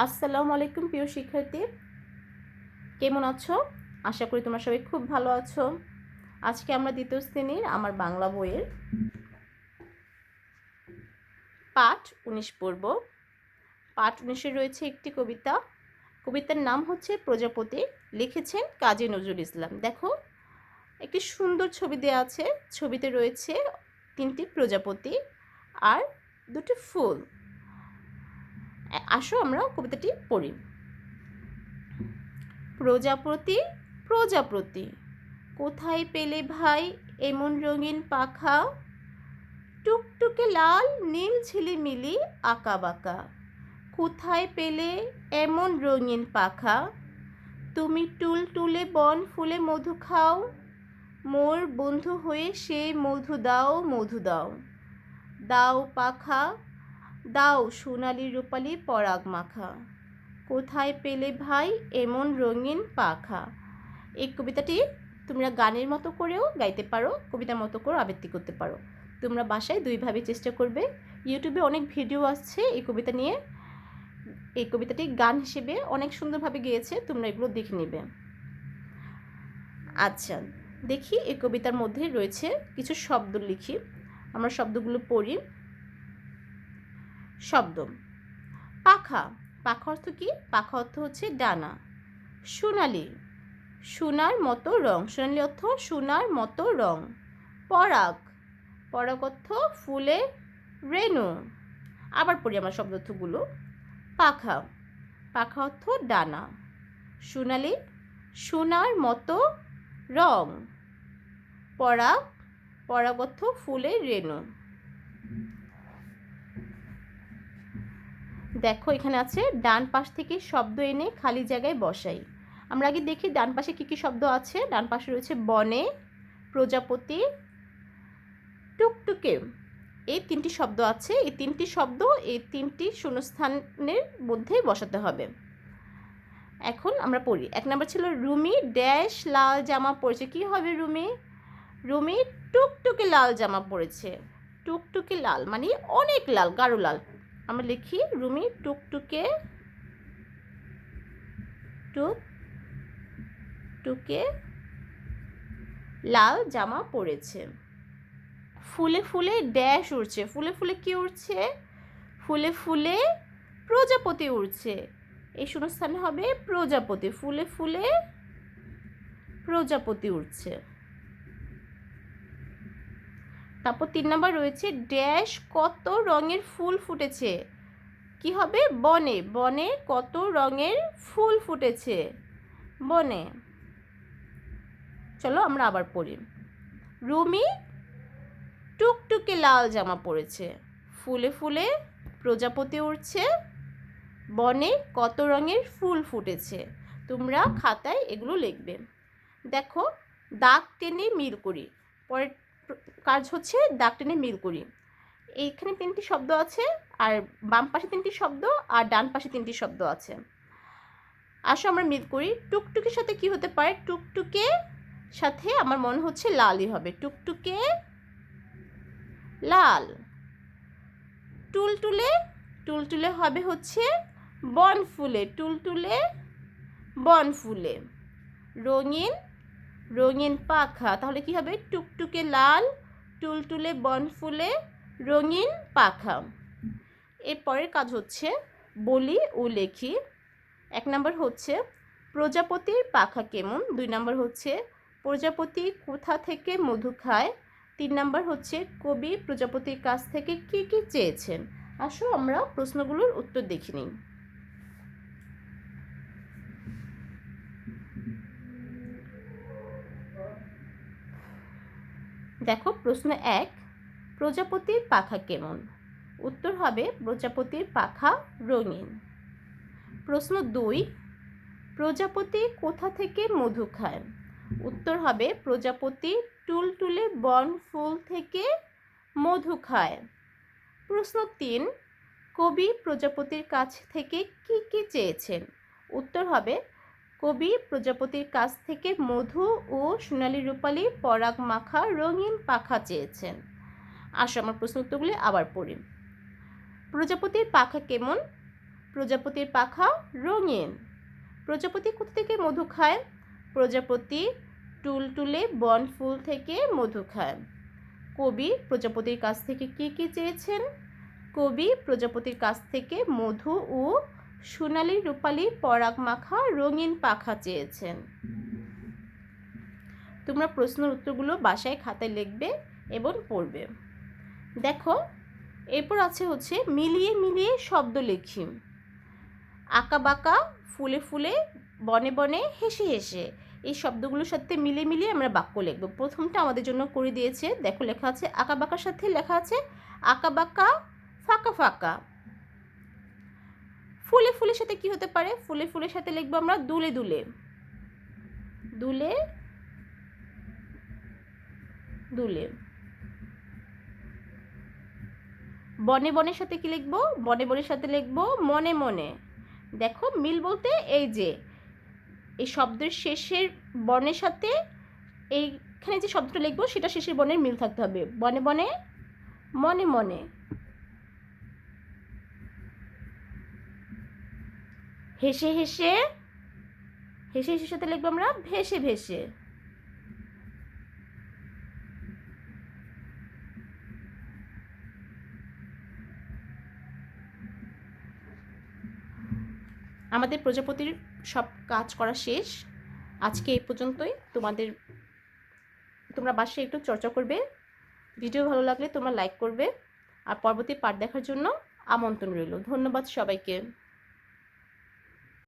আসসালামু আলাইকুম প্রিয় শিক্ষার্থী। কেমন আছো? আশা করি তোমরা সবাই খুব ভালো আছো। আজকে আমরা দ্বিতীয় শ্রেণির আমার বাংলা বইয়ের পাঠ উনিশ পড়ব পাঠ উনিশে রয়েছে একটি কবিতা। কবিতার নাম হচ্ছে প্রজাপতি। লিখেছেন কাজী নজরুল ইসলাম। দেখো, একটি সুন্দর ছবি দেওয়া আছে। ছবিতে রয়েছে তিনটি প্রজাপতি আর দুটি ফুল। আসো আমরা কবিতাটি পড়ি। প্রজাপতি প্রজাপতি, কোথায় পেলে ভাই এমন রঙিন পাখা? টুকটুকে লাল নীল ঝিলিমিলি আঁকা বাঁকা। কোথায় পেলে এমন রঙিন পাখা? তুমি টুল টুলে বন ফুলে মধু খাও। মোর বন্ধু হয়ে সেই মধু দাও মধু দাও। দাও পাখা দাও সোনালি রূপালি পরাগ মাখা। কোথায় পেলে ভাই এমন রঙিন পাখা? এই কবিতাটি তোমরা গানের মতো করেও গাইতে পারো, কবিতার মতো করেও আবৃত্তি করতে পারো। তোমরা বাসায় দুইভাবে চেষ্টা করবে। ইউটিউবে অনেক ভিডিও আসছে এই কবিতা নিয়ে। এই কবিতাটি গান হিসেবে অনেক সুন্দরভাবে গেয়েছে, তোমরা এগুলো দেখে নেবে। আচ্ছা দেখি এই কবিতার মধ্যে রয়েছে কিছু শব্দ লিখি। আমরা শব্দগুলো পড়ি। শব্দ পাখা। পাখা অর্থ কি? পাখা অর্থ হচ্ছে ডানা। সোনালি। সোনার মতো রং। সোনালি অর্থ সোনার মতো রং। পরাগ। পরাগ অর্থ ফুলের রেণু। আবার পড়ি আমার শব্দ অর্থগুলো পাখা। পাখা অর্থ ডানা। সোনালি। সোনার মতো রং। পরাগ। পরাগ অর্থ ফুলের রেণু। দেখো, এখানে আছে, ডান পাশ থেকে শব্দ এনে খালি জায়গায় বসাই। আমরা আগে দেখি ডান পাশে কী কী শব্দ আছে। ডান পাশে রয়েছে বনে, প্রজাপতি, টুকটুকে। এই তিনটি শব্দ আছে। এই তিনটি শব্দ এই তিনটি শূন্যস্থানের মধ্যে বসাতে হবে। এখন আমরা পড়ি। এক নম্বর ছিল রুমি, ড্যাশ, লাল জামা পরেছে। কি হবে রুমি? রুমি টুকটুকে লাল জামা পরেছে। টুকটুকে লাল মানে অনেক লাল, গাঢ় লাল। আমরা লিখি রুমি টুকটুকে, টুক, টুকে লাল জামা পরেছে। ফুলে ফুলে ড্যাশ উড়ছে। ফুলে ফুলে কি উড়ছে? ফুলে ফুলে প্রজাপতি উড়ছে। এই শূন্যস্থানে হবে প্রজাপতি। ফুলে ফুলে প্রজাপতি উড়ছে। তারপর তিন নম্বর রয়েছে, ড্যাশ কত রঙের ফুল ফুটেছে? কি হবে? বনে। বনে কত রঙের ফুল ফুটেছে? বনে। চলো আমরা আবার পড়ি। রুমি টুকটুকে লাল জামা পরেছে। ফুলে ফুলে প্রজাপতি উড়ছে। বনে কত রঙের ফুল ফুটেছে? তোমরা খাতায় এগুলো লিখবে। দেখো, দাগ টেনে মিল করি। পরের কাজ হচ্ছে দাগ টেনে মিল করি। এইখানে তিনটি শব্দ আছে, আর বাম পাশে তিনটি শব্দ, আর ডান পাশে তিনটি শব্দ আছে। আসো আমরা মিল করি। টুকটুকের সাথে কি হতে পারে? টুকটুকে সাথে আমার মনে হচ্ছে লালই হবে। টুকটুকে লাল। টুলটুলে টুলটুলে হবে হচ্ছে বন ফুলে টুলটুলে বন ফুলে রঙিন রঙিন পাখা। তাহলে কি হবে? টুকটুকে লাল টুলটুলে বন ফুলে, রঙিন পাখা এর পরের কাজ হচ্ছে বলি ও লেখি। এক নম্বর হচ্ছে প্রজাপতির পাখা কেমন? দুই নম্বর হচ্ছে প্রজাপতি কোথা থেকে মধু খায়? তিন নম্বর হচ্ছে কবি প্রজাপতির কাছ থেকে কি কি চেয়েছেন? আসো আমরা প্রশ্নগুলোর উত্তর দেখে নিই। দেখো, প্রশ্ন এক, প্রজাপতির পাখা কেমন? উত্তর হবে, প্রজাপতির পাখা রঙিন। প্রশ্ন দুই, প্রজাপতি কোথা থেকে মধু খায়? উত্তর হবে, প্রজাপতি টুলটুলে বন ফুল থেকে মধু খায়। প্রশ্ন তিন, কবি প্রজাপতির কাছ থেকে কি কি চেয়েছেন? উত্তর হবে কবি, প্রজাপতির কাছ থেকে মধু ও সোনালি রূপালি পরাগ মাখা রঙিন পাখা চেয়েছেন। আসো আমার প্রশ্ন উত্তরগুলি আবার পড়ি। প্রজাপতির পাখা কেমন? প্রজাপতির পাখা রঙিন। প্রজাপতি কোথা থেকে মধু খায়? প্রজাপতি টুলটুলে বনফুল থেকে মধু খায়। কবি, প্রজাপতির কাছ থেকে কি কি চেয়েছেন? কবি, প্রজাপতির কাছ থেকে মধু ও সোনালি, রূপালি, পরাগ মাখা, রঙিন পাখা চেয়েছেন। তোমরা প্রশ্নের উত্তরগুলো বাসায় খাতায় লিখবে এবং পড়বে। দেখো, এরপর আছে হচ্ছে মিলিয়ে মিলিয়ে শব্দ লিখি। আঁকা বাঁকা, ফুলে ফুলে, বনে বনে, হেসে হেসে। এই শব্দগুলোর সাথে মিলে মিলিয়ে আমরা বাক্য লিখব। প্রথমটা আমাদের জন্য করে দিয়েছে, দেখো লেখা আছে, আঁকা বাঁকার সাথে লেখা আছে, আঁকা বাঁকা, ফাঁকা ফাঁকা। ফুলে ফুলের সাথে কি হতে পারে? ফুলে ফুলের সাথে লিখব আমরা দুলে দুলে। দুলে দুলে। বনে বনের সাথে কি লিখব? বনে বনের সাথে লিখব মনে মনে। দেখো মিল বলতে এই যে, এই শব্দের শেষের বর্ণের সাথে এইখানে যে শব্দটা লিখব সেটা শেষের বর্ণের মিল থাকতে হবে। বনে বনে, মনে মনে। হেসে হেসে হেসে হেসে সাথে লিখব আমরা, ভেসে ভেসে। আমাদের প্রজাপতির সব কাজ করা শেষ। আজকে এই পর্যন্তই। তোমাদের, তোমরা বাসায় একটু চর্চা করবে। ভিডিও ভালো লাগলে তোমরা লাইক করবে। আর পরবর্তী পার্ট দেখার জন্য আমন্ত্রণ রইল। ধন্যবাদ সবাইকে।